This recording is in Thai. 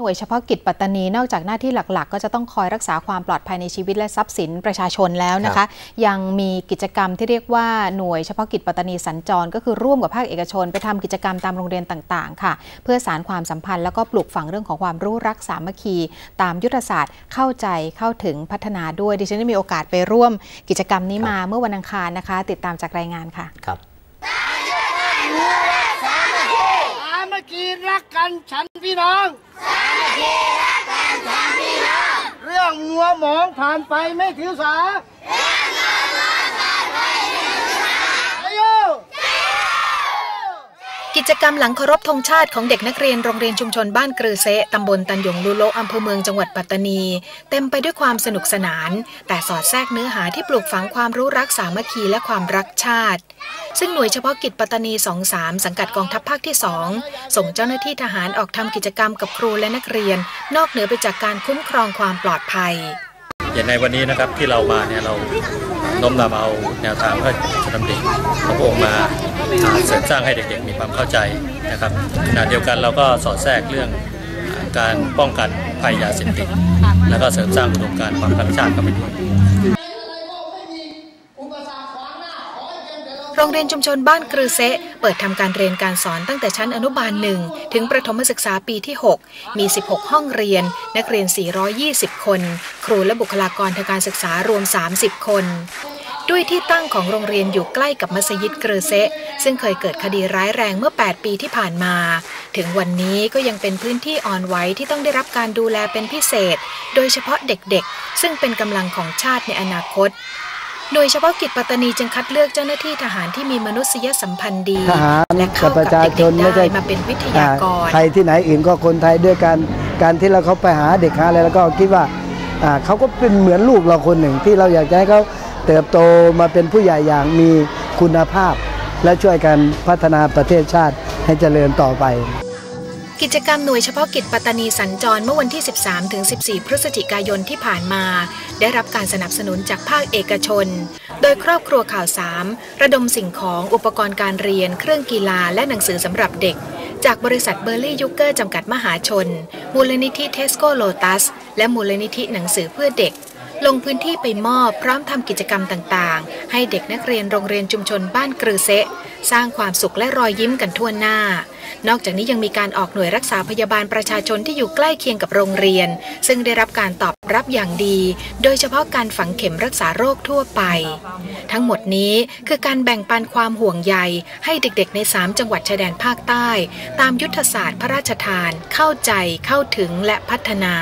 หน่วยเฉพาะกิจปัตตานีนอกจากหน้าที่หลักๆ ก็จะต้องคอยรักษาความปลอดภัยในชีวิตและทรัพย์สินประชาชนแล้วนะคะ ยังมีกิจกรรมที่เรียกว่าหน่วยเฉพาะกิจปัตตานีสัญจร ก็คือร่วมกับภาคเอกชน ไปทำกิจกรรมตามโรงเรียนต่างๆ ค่ะ เพื่อสารความสัมพันธ์แล้วก็ปลูกฝังเรื่องของความรู้รักสามัคคี ตามยุทธศาสตร์เข้าใจเข้าถึงพัฒนาด้วยดิฉันได้มีโอกาสไปร่วมกิจกรรมนี้มาเมื่อวันอังคารนะคะ ติดตามจากรายงานค่ะครับสามัคคีรักกันฉันพี่น้อง สามัคคีรักกันฉันพี่น้องเรื่องมัวหมองผ่านไปไม่ถือสาเรื่องมัวหมองผ่านไปไม่ถือสาโยกิจกรรมหลังเคารพธงชาติของเด็กนักเรียนโรงเรียนชุมชนบ้านเกรือเซะตำบลตันหยงลุโลอำเภอเมืองจังหวัดปัตตานี เต็มไปด้วยความสนุกสนาน แต่สอดแทรกเนื้อหาที่ปลูกฝังความรู้รักสามัคคีและความรักชาติ ซึ่งหน่วยเฉพาะกิจปัตตานี 23 สังกัดกองทัพภาคที่ 2 ส่งเจ้าหน้าที่ทหารออกทำกิจกรรมกับครูและนักเรียน นอกเหนือไปจากการคุ้มครองความปลอดภัย อย่างในวันนี้นะครับที่เรามาเนี่ยเราน้อมนำเอาแนวทางพระราชดำริของพระองค์มาเสริมสร้างให้เด็กๆ มีความเข้าใจนะครับขณะเดียวกันเราก็สอดแทรกเรื่องการป้องกันภัยยาเสพติดแล้วก็เสริมสร้างอุดมการณ์ความรักชาติเข้าไปด้วย โรงเรียนชุมชนบ้านกรือเซะเปิดทำการเรียนการสอนตั้งแต่ชั้นอนุบาลหนึ่งถึงประถมศึกษาปีที่ 6 มี 16 ห้องเรียน นักเรียน 420 คน ครูและบุคลากรทางการศึกษารวม 30 คนด้วยที่ตั้งของโรงเรียนอยู่ใกล้กับมัสยิดเกรเซะซึ่งเคยเกิดคดีร้ายแรงเมื่อ 8 ปีที่ผ่านมา ถึงวันนี้ก็ยังเป็นพื้นที่อ่อนไหวที่ต้องได้รับการดูแลเป็นพิเศษ โดยเฉพาะเด็กๆ ซึ่งเป็นกำลังของชาติในอนาคต โดยเฉพาะกิจปัตตานีจึงคัดเลือกเจ้าหน้าที่ทหารที่มีมนุษยสัมพันธ์ดี ทหารและเข้ากับประกับชาเด็ชนกๆไม่ใช่ ได้มาเป็นวิทยากร ใครที่ไหนอื่นก็คนไทยด้วยกัน การที่เราเขาไปหาเด็กหาอะไรแล้วก็คิดว่าอ่าเขาก็เป็นเหมือนลูกเราคนหนึ่งที่เราอยากจะให้เขาเติบโตมาเป็นผู้ใหญ่อย่างมีคุณภาพ และช่วยกันพัฒนาประเทศชาติให้เจริญต่อไป กิจกรรมหน่วยเฉพาะกิจปัตตานีสัญจรเมื่อวันที่ 13 ถึง 14 พฤศจิกายนที่ผ่านมา ได้รับการสนับสนุนจากภาคเอกชน โดยครอบครัวข่าวสามระดมสิ่งของอุปกรณ์การเรียน เครื่องกีฬาและหนังสือสำหรับเด็ก จากบริษัทเบอร์ลี่ยูเกอร์จำกัดมหาชน มูลนิธิเทสโกโลตัส และมูลนิธิหนังสือเพื่อเด็ก ลงพื้นที่ไปมอบพร้อมทำกิจกรรมต่างๆ ให้เด็กนักเรียนโรงเรียนชุมชนบ้านกรือเซะสร้างความสุขและรอยยิ้มกันทั่วหน้า นอกจากนี้ยังมีการออกหน่วยรักษาพยาบาลประชาชนที่อยู่ใกล้เคียงกับโรงเรียน ซึ่งได้รับการตอบรับอย่างดี โดยเฉพาะการฝังเข็มรักษาโรคทั่วไป ทั้งหมดนี้คือการแบ่งปันความห่วงใย ให้เด็กๆ ใน 3 จังหวัดชายแดนภาคใต้ ตามยุทธศาสตร์พระราชทาน เข้าใจเข้าถึงและพัฒนา